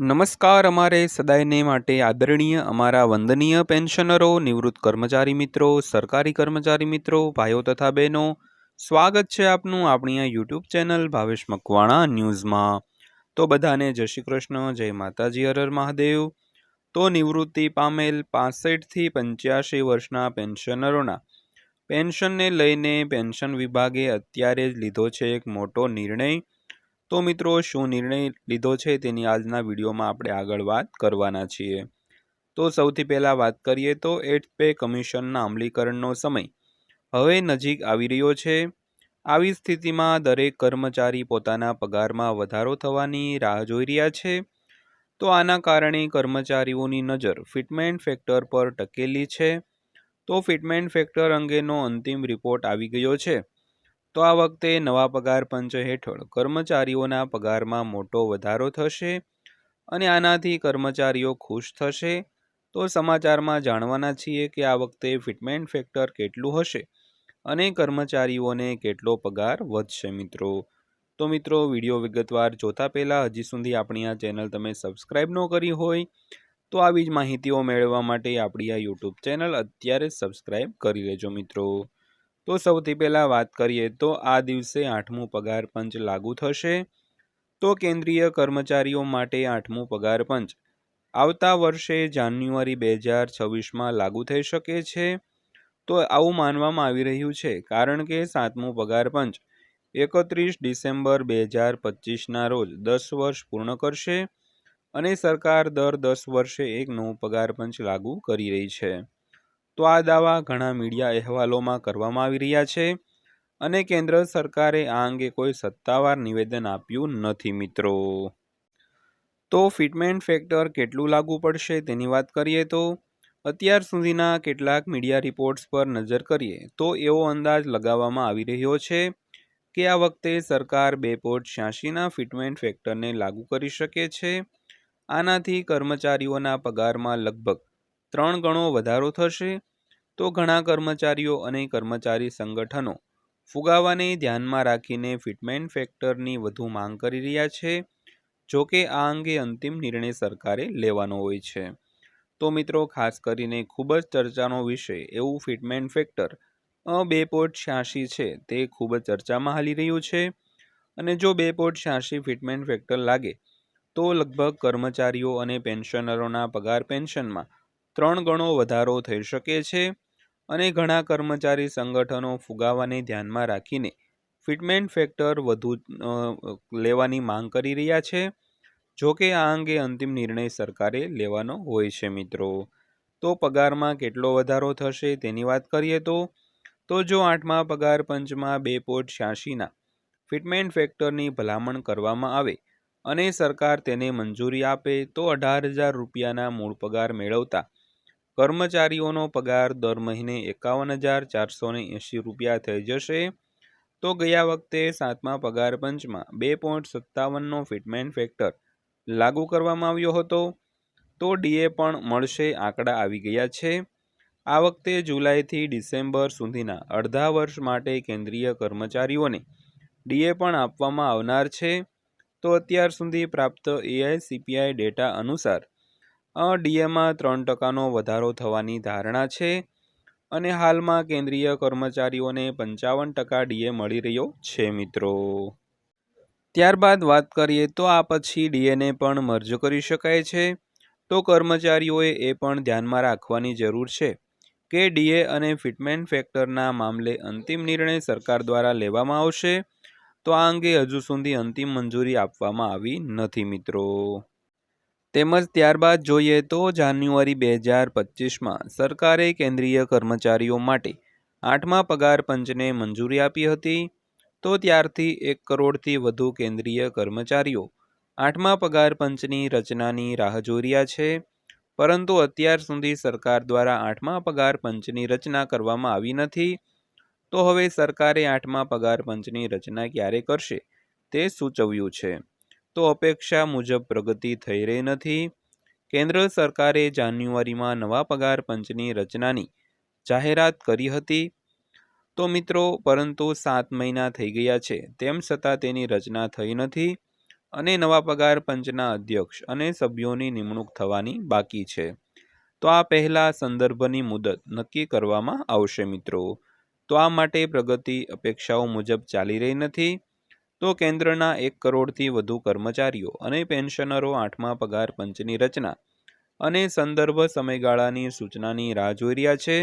નમસ્કાર અમારે સદાયને માટે આદરણીય અમારા વંદનીય પેન્શનરો, નિવૃત્ત કર્મચારી મિત્રો, સરકારી કર્મચારી મિત્રો, ભાઈઓ તથા બહેનો, સ્વાગત છે આપનું આપણી આ યુટ્યુબ ચેનલ ભાવેશ મકવાણા ન્યૂઝમાં. તો બધાને જય શ્રી કૃષ્ણ, જય માતાજી હરર મહાદેવ. તો નિવૃત્તિ પામેલ પાસઠથી પંચ્યાસી વર્ષના પેન્શનરોના. પેન્શનને લઈને પેન્શન વિભાગે અત્યારે જ લીધો છે એક મોટો નિર્ણય. તો મિત્રો, શું નિર્ણય લીધો છે તેની આજના વિડીયોમાં આપણે આગળ વાત કરવાના છીએ. તો સૌથી પહેલાં વાત કરીએ તો એટ પે કમિશનના અમલીકરણનો સમય. હવે નજીક આવી રહ્યો છે. આવી સ્થિતિમાં દરેક કર્મચારી પોતાના પગારમાં વધારો થવાની રાહ જોઈ રહ્યા છે. તો આના કારણે કર્મચારીઓની નજર ફિટમેન્ટ ફેક્ટર પર ટકેલી છે. તો ફિટમેન્ટ ફેક્ટર અંગેનો અંતિમ રિપોર્ટ આવી ગયો છે. તો આ વખતે નવા પગાર પંચ હેઠળ કર્મચારીઓના પગારમાં મોટો વધારો થશે અને આનાથી કર્મચારીઓ ખુશ થશે. તો સમાચારમાં જાણવાના છીએ કે આ વખતે ફિટમેન્ટ ફેક્ટર કેટલું હશે અને કર્મચારીઓને કેટલો પગાર વધશે મિત્રો? તો મિત્રો, વીડિયો વિગતવાર જોતા પહેલાં હજી સુધી આપણી આ ચેનલ તમે સબસ્ક્રાઈબ ન કરી હોય તો આવી જ માહિતીઓ મેળવવા માટે આપણી આ યુટ્યુબ ચેનલ અત્યારે સબસ્ક્રાઈબ કરી લેજો મિત્રો. તો સૌથી પહેલાં વાત કરીએ તો આ દિવસે આઠમું પગાર પંચ લાગુ થશે. તો કેન્દ્રીય કર્મચારીઓ માટે આઠમું પગાર પંચ. આવતા વર્ષે જાન્યુઆરી બે હજાર છવ્વીસમાં લાગુ થઈ શકે છે. તો આવું માનવામાં આવી રહ્યું છે કારણ કે સાતમું પગાર પંચ એકત્રીસ ડિસેમ્બર બે હજાર પચીસના રોજ દસ વર્ષ પૂર્ણ કરશે અને સરકાર દર દસ વર્ષે એક નવું પગાર પંચ લાગુ કરી રહી છે. તો આ દાવા ઘણા મીડિયા અહેવાલોમાં કરવામાં આવી રહ્યા છે અને કેન્દ્ર સરકારે આ અંગે કોઈ સત્તાવાર નિવેદન આપ્યું નથી, મિત્રો. તો ફિટમેન્ટ ફેક્ટર કેટલું લાગુ પડશે તેની વાત કરીએ તો અત્યાર સુધીના કેટલાક મીડિયા રિપોર્ટ્સ પર નજર કરીએ તો એવો અંદાજ લગાવવામાં આવી રહ્યો છે કે આ વખતે સરકાર બે પોઈન્ટ છ્યાસીના ફિટમેન્ટ ફેક્ટરને લાગુ કરી શકે છે. આનાથી કર્મચારીઓના પગારમાં લગભગ ત્રણ ગણો વધારો થશે, તો ઘણા કર્મચારીઓ અને કર્મચારી સંગઠનો ફુગાવાને ધ્યાનમાં રાખીને ફિટમેન્ટ ફેક્ટરની વધુ માંગ કરી રહ્યા છે, જો કે આ અંગે અંતિમ નિર્ણય સરકારે લેવાનો હોય છે. તો મિત્રો, ખાસ કરીને ખૂબ જ ચર્ચાનો વિષય, એવું ફિટમેન્ટ ફેક્ટર બે પોઈન્ટ છ્યાસી છે, તે ખૂબ જ ચર્ચામાં હાલી રહ્યું છે. અને જો બે પોઈન્ટ છ્યાસી ફિટમેન્ટ ફેક્ટર લાગે, તો લગભગ કર્મચારીઓ અને પેન્શનરોના પગાર પેન્શનમાં ત્રણ ગણો વધારો થઈ શકે છે અને ઘણા કર્મચારી સંગઠનો ફુગાવાને ધ્યાનમાં રાખીને ફિટમેન્ટ ફેક્ટર વધુ લેવાની માંગ કરી રહ્યા છે. જો કે આ અંગે અંતિમ નિર્ણય સરકારે લેવાનો હોય છે મિત્રો. તો પગારમાં કેટલો વધારો થશે તેની વાત કરીએ તો તો જો આઠમા પગાર પંચમાં બે પોઈન્ટ છ્યાસીના ફિટમેન્ટ ફેક્ટરની ભલામણ કરવામાં આવે અને સરકાર તેને મંજૂરી આપે તો અઢાર હજાર રૂપિયાના મૂળ પગાર મેળવતા કર્મચારીઓનો પગાર દર મહિને એકાવન હજાર ચારસો ને એંશી રૂપિયા થઈ જશે. તો ગયા વખતે સાતમા પગાર પંચમાં બે પોઈન્ટ સત્તાવનનો ફિટમેન્ટ ફેક્ટર લાગુ કરવામાં આવ્યો હતો. તો ડીએ પણ મળશે આંકડા આવી ગયા છે. આ વખતે જુલાઈથી ડિસેમ્બર સુધીના અડધા વર્ષ માટે કેન્દ્રીય કર્મચારીઓને ડીએ પણ આપવામાં આવનાર છે. તો અત્યાર સુધી પ્રાપ્ત એઆઈસીપીઆઈ ડેટા અનુસાર ડીએમાં ત્રણ ટકાનો વધારો થવાની ધારણા છે અને હાલમાં કેન્દ્રીય કર્મચારીઓને પંચાવન ટકા ડીએ મળી રહ્યો છે, મિત્રો. ત્યારબાદ વાત કરીએ તો આ પછી ડીએને પણ મર્જ કરી શકાય છે. તો કર્મચારીઓએ એ પણ ધ્યાનમાં રાખવાની જરૂર છે કે ડીએ અને ફિટમેન્ટ ફેક્ટરના મામલે અંતિમ નિર્ણય સરકાર દ્વારા લેવામાં આવશે. તો આ અંગે હજુ સુધી અંતિમ મંજૂરી આપવામાં આવી નથી, મિત્રો. તેમજ ત્યારબાદ જોઈએ તો જાન્યુઆરી બે હજાર પચીસમાં સરકારે કેન્દ્રીય કર્મચારીઓ માટે આઠમા પગાર પંચને મંજૂરી આપી હતી. તો ત્યારથી એક કરોડથી વધુ કેન્દ્રીય કર્મચારીઓ આઠમા પગાર પંચની રચનાની રાહ જોઈ છે. પરંતુ અત્યાર સુધી સરકાર દ્વારા આઠમા પગાર પંચની રચના કરવામાં આવી નથી. તો હવે સરકારે આઠમા પગાર પંચની રચના ક્યારે કરશે તે સૂચવ્યું છે. તો અપેક્ષા મુજબ પ્રગતિ થઈ રહી નથી. કેન્દ્ર સરકારે જાન્યુઆરીમાં નવા પગાર પંચની રચનાની જાહેરાત કરી હતી. તો મિત્રો, પરંતુ સાત મહિના થઈ ગયા છે, તેમ છતાં તેની રચના થઈ નથી અને નવા પગાર પંચના અધ્યક્ષ અને સભ્યોની નિમણૂક થવાની બાકી છે. તો આ પહેલા સંદર્ભની મુદત નક્કી કરવામાં આવશે મિત્રો. તો આ માટે પ્રગતિ અપેક્ષાઓ મુજબ ચાલી રહી નથી. તો કેન્દ્રના એક કરોડથી વધુ કર્મચારીઓ અને પેન્શનરો આઠમા પગાર પંચની રચના અને સંદર્ભ સમયગાળાની સૂચનાની રાહ જોઈ રહ્યા છે.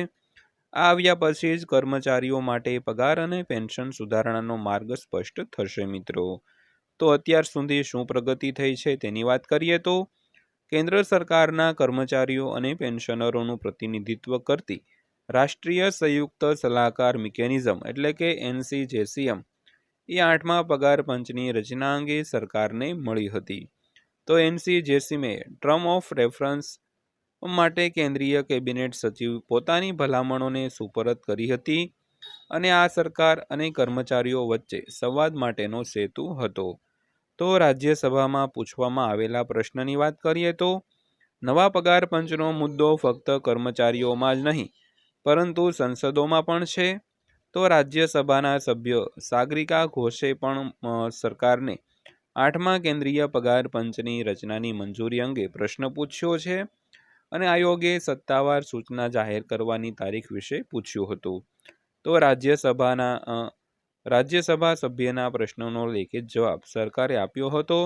આ આવ્યા પછી જ કર્મચારીઓ માટે પગાર અને પેન્શન સુધારણાનો માર્ગ સ્પષ્ટ થશે મિત્રો. તો અત્યાર સુધી શું પ્રગતિ થઈ છે તેની વાત કરીએ તો, કેન્દ્ર સરકારના કર્મચારીઓ અને પેન્શનરોનું પ્રતિનિધિત્વ કરતી રાષ્ટ્રીય સંયુક્ત સલાહકાર મિકેનિઝમ એટલે કે એનસીજેસીએમ એ આઠમા પગાર પંચની રચના અંગે સરકારને મળી હતી. તો એનસી જેસીમે ટર્મ ઓફ રેફરન્સ માટે કેન્દ્રીય કેબિનેટ સચિવ પોતાની ભલામણોને સુપરત કરી હતી અને આ સરકાર અને કર્મચારીઓ વચ્ચે સંવાદ માટેનો સેતુ હતો. તો રાજ્યસભામાં પૂછવામાં આવેલા પ્રશ્નની વાત કરીએ તો, નવા પગાર પંચનો મુદ્દો ફક્ત કર્મચારીઓમાં જ નહીં, પરંતુ સંસદોમાં પણ છે. તો રાજ્યસભાના સભ્ય સાગરિકા ઘોષે પણ સરકારને આઠમા કેન્દ્રીય પગાર પંચની રચનાની મંજૂરી અંગે પ્રશ્ન પૂછ્યો છે અને આયોગે સત્તાવાર સૂચના જાહેર કરવાની તારીખ વિશે પૂછ્યું હતું. તો રાજ્યસભાના રાજ્યસભા સભ્યના પ્રશ્નોનો લેખિત જવાબ સરકારે આપ્યો હતો.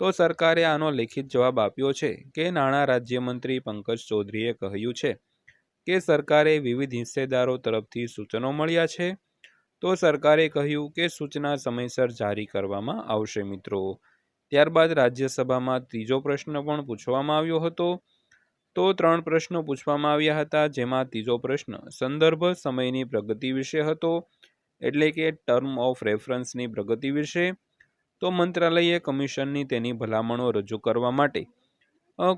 તો સરકારે આનો લેખિત જવાબ આપ્યો છે કે નાણાં રાજ્યમંત્રી પંકજ ચૌધરીએ કહ્યું છે કે સરકારે વિવિધ હિસ્સેદારો તરફથી સૂચનો મળ્યા છે? તો સરકારે કહ્યું કે સૂચના સમયસર જારી કરવામાં આવશે મિત્રો. ત્યારબાદ રાજ્યસભામાં ત્રીજો પ્રશ્ન પણ પૂછવામાં આવ્યો હતો. તો ત્રણ પ્રશ્નો પૂછવામાં આવ્યા હતા, જેમાં ત્રીજો પ્રશ્ન સંદર્ભ સમયની પ્રગતિ વિશે હતો, એટલે કે ટર્મ ઓફ રેફરન્સની પ્રગતિ વિશે. તો મંત્રાલયે કમિશનની તેની ભલામણો રજૂ કરવા માટે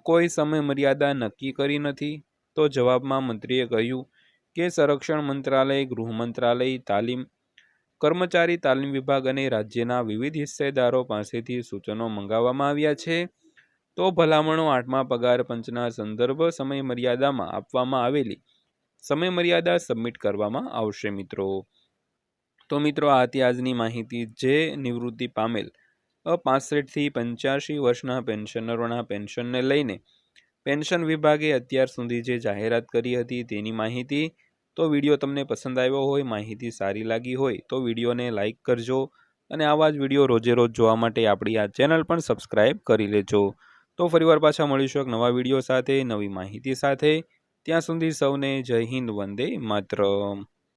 કોઈ સમય મર્યાદા નક્કી કરી નથી. તો જવાબમાં મંત્રીએ કહ્યું કે સંરક્ષણ મંત્રાલય, ગૃહ મંત્રાલય, તાલીમ કર્મચારી તાલીમ વિભાગ અને રાજ્યના વિવિધ હિસ્સેદારો પાસેથી સૂચનો મંગાવવામાં આવ્યા છે. તો ભલામણો આઠમા પગાર પંચના સંદર્ભ સમય મર્યાદામાં આપવામાં આવેલી સમય મર્યાદા સબમિટ કરવામાં આવશે મિત્રો. તો મિત્રો, આ આજની માહિતી. જે નિવૃત્તિ પામેલ પાસઠથી પંચ્યાસી વર્ષના પેન્શનરોના પેન્શનને લઈને પેન્શન વિભાગે અત્યાર સુધી જે જાહેરાત કરી હતી તેની માહિતી. તો વીડિયો તમને પસંદ આવ્યો હોય, માહિતી સારી લાગી હોય, તો વિડીયોને લાઇક કરજો અને આવા જ વીડિયો રોજે રોજ જોવા માટે આપણી આ ચેનલ પણ સબસ્ક્રાઈબ કરી લેજો. તો ફરીવાર પાછા મળીશું એક નવા વીડિયો સાથે, નવી માહિતી સાથે. ત્યાં સુધી સૌને જય હિન્દ, વંદે માતરમ.